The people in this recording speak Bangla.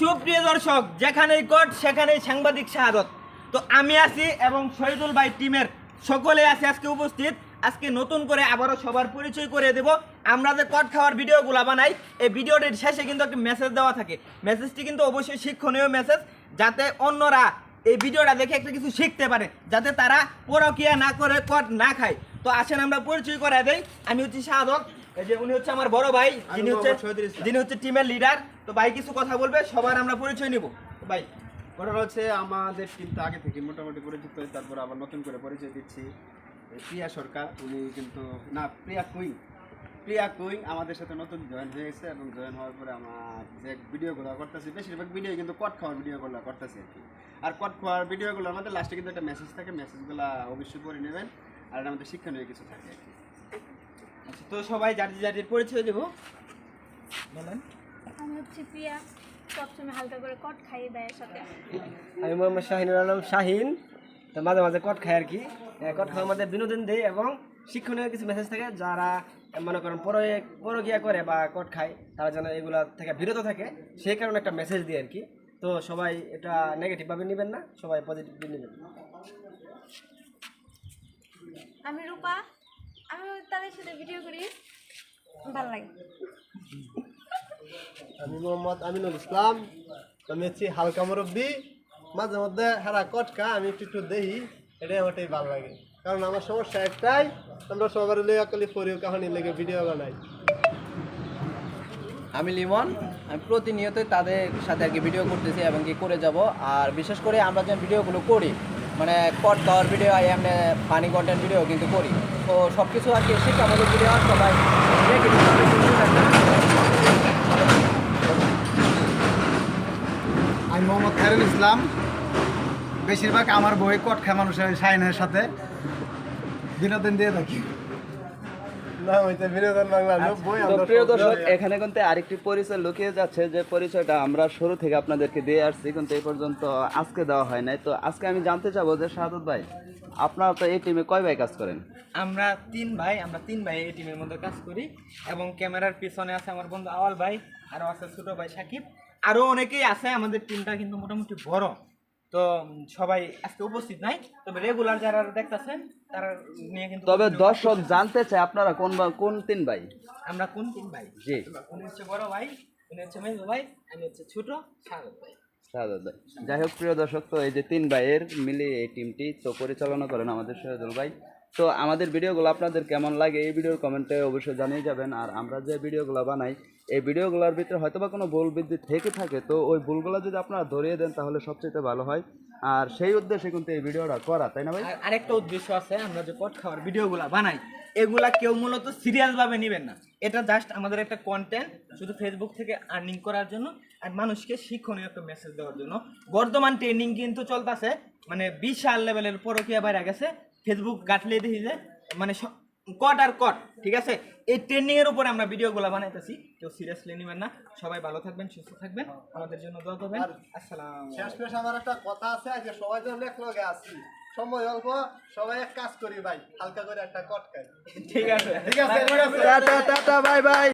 সুপ্রিয় দর্শক, যেখানেই কোর্ট, সেখানেই সাংবাদিক শাহাদত। তো আমি আছি এবং শহীদুল ভাই টিমের সকলে আছে আজকে উপস্থিত। আজকে নতুন করে আবারও সবার পরিচয় করে দেব। আমরা যে কট খাওয়ার ভিডিওগুলো বানাই, এই ভিডিওটির শেষে কিন্তু একটা মেসেজ দেওয়া থাকে। মেসেজটি কিন্তু অবশ্যই শিক্ষণীয় মেসেজ যাতে অন্যরা এই ভিডিওটা দেখে একটা কিছু শিখতে পারে, যাতে তারা পরকিয়া না করে কট না খায়। তো আসেন আমরা পরিচয় করে দেই। আমি হচ্ছি শাহাদত। এই যে উনি হচ্ছে আমার বড় ভাই যিনি হচ্ছে মোহাম্মদ শহীদুল ইসলাম। যিনি হচ্ছে টিমের লিডার তো ভাই কিছু কথা বলবে সবার আমরা পরিচয় নিব। ভাই। ঘটনা হচ্ছে আমাদের টিমটা আগে থেকে মোটামুটি পরিচিত তারপর আবার নতুন করে পরিচয় দিচ্ছি। প্রিয়া সরকার উনি কিন্তু না প্রিয়া কুইং। প্রিয়া কুইং আমাদের সাথে নতুন জয়েন হয়ে গেছে এবং জয়েন হওয়ার পরে আমার যে ভিডিওগুলো করতেছি বেশিরভাগ ভিডিও কিন্তু কট খাওয়ার ভিডিওগুলো করতেছি আর কি। আর কট খাওয়ার ভিডিওগুলো আমাদের লাস্টে কিন্তু একটা মেসেজ থাকে মেসেজগুলো অবশ্যই পড়ে নেবেন। আর আমাদের শিক্ষণীয় কিছু থাকে আর কি। তো সবাই যার যার পরিচয় দেব। বলেন। আমি হচ্ছে প্রিয়া। সবসময় হালকা করে কট খাই ভাইয়ের সাথে। আমি মোহাম্মদ শাহিনুর আলম শাহিন। তো মাঝে মাঝে কট খাই আর কি। কট খাওয়ার মধ্যে বিনোদন দেয় এবং শিক্ষণীয় কিছু মেসেজ থাকে যারা মনে করেন পরে পরকিয়া করে বা কট খায় তারা যেন এগুলা থেকে বিরত থাকে সেই কারণে একটা মেসেজ দিই আর কি। তো সবাই এটা নেগেটিভভাবে নেবেন না সবাই পজিটিভলি নেবেন। আমি রূপা। আমি তাদের সাথে ভিডিও করি। ভালো লাগে। আমি মোহাম্মদ আমিনুল ইসলাম। আমি হচ্ছি হালকা মুরব্বী। মাঝে মধ্যে হারা কটকা আমি একটু একটু দেখি এটাই আমারটাই ভালো লাগে। কারণ আমার সমস্যা একটাই আমরা সবার লইয়া কলি পরিও কাহানি লেগে ভিডিও বানাই। আমি লিমন। আমি প্রতিনিয়তই তাদের সাথে আর কি ভিডিও করতেছি এবং কি করে যাব। আর বিশেষ করে আমরা যে ভিডিওগুলো করি মানে কট খাওয়ার ভিডিও আই এমনি ফানি কন্টেন্ট ভিডিও কিন্তু করি। তো সব কিছু আর কি শিক্ষামূলক ভিডিও আর সবাই। আমি মোহাম্মদ খায়রুল ইসলাম। বেশিরভাগ আমার বই কটখা মানুষের সাইনের সাথে বিনোদন দিয়ে থাকি। প্রিয় দর্শক এখানে কিন্তু আরেকটি পরিচয় লুকিয়ে যাচ্ছে যে পরিচয়টা আমরা শুরু থেকে আপনাদেরকে দিয়ে আসছি কিন্তু এই পর্যন্ত আজকে দেওয়া হয় নাই। তো আজকে আমি জানতে চাবো যে শাহাদত ভাই আপনারা তো এই টিমে কয় ভাই কাজ করেন? আমরা তিন ভাই আমরা তিন ভাই এই টিমের মধ্যে কাজ করি এবং ক্যামেরার পিছনে আছে আমার বন্ধু আওয়াল ভাই আরও আছে ছোট ভাই সাকিব। আরও অনেকেই আছে আমাদের টিমটা কিন্তু মোটামুটি বড়। তো সবাই আজকে উপস্থিত নাই তবে রেগুলার যারা দেখতেছেন তারা নিয়ে কিন্তু তবে দর্শক জানতে চায় আপনারা কোন কোন তিন ভাই? আমরা কোন তিন ভাই? জি। উনি হচ্ছে বড় ভাই উনি হচ্ছে মেজো ভাই আমি হচ্ছে ছোট সাগর ভাই। যাই হোক প্রিয় দর্শক তো এই যে তিন ভাইয়ের মিলে এই টিমটি তো পরিচালনা করেন আমাদের সহজল ভাই। তো আমাদের ভিডিওগুলো আপনাদের কেমন লাগে এই ভিডিওর কমেন্টে অবশ্যই জানিয়ে যাবেন। আর আমরা যে ভিডিওগুলো বানাই, এই ভিডিওগুলোর ভিতরে হয়তো বা কোনো ভুল বৃদ্ধি থেকে থাকে, তো ওই ভুলগুলো যদি আপনারা ধরিয়ে দেন তাহলে সবচেয়ে ভালো হয়। আর সেই উদ্দেশ্যে কিন্তু এই ভিডিওটা করা, তাই না ভাই? আরেকটা উদ্দেশ্য আছে, আমরা যে পট খাওয়ার ভিডিওগুলো বানাই, এগুলা কেউ মূলত সিরিয়াল ভাবে নেবেন না। এটা জাস্ট আমাদের একটা কন্টেন্ট শুধু ফেসবুক থেকে আর্নিং করার জন্য আর মানুষকে শিক্ষণীয় একটা মেসেজ দেওয়ার জন্য। বর্তমান ট্রেন্ডিং কিন্তু চলতেছে মানে বিশাল লেভেলের পরকিয়া বাইরে গেছে ফেসবুক গাঁটলে দেখি যে মানে কট আর কট ঠিক আছে? এই ট্রেন্ডিং এর উপরে আমরা ভিডিওগুলো বানাইতেছি। কেউ সিরিয়াসলি নেবেন না। সবাই ভালো থাকবেন সুস্থ থাকবেন। আমাদের জন্য দোয়া করবেন। আসসালাম। শেষ পেশ আমার একটা কথা আছে যে সবাই যখন এক লগে আছি। সময় অল্প সবাই এক কাজ করি ভাই হালকা করে একটা কটকাই ঠিক আছে। ঠিক আছে। Tata tata bye bye.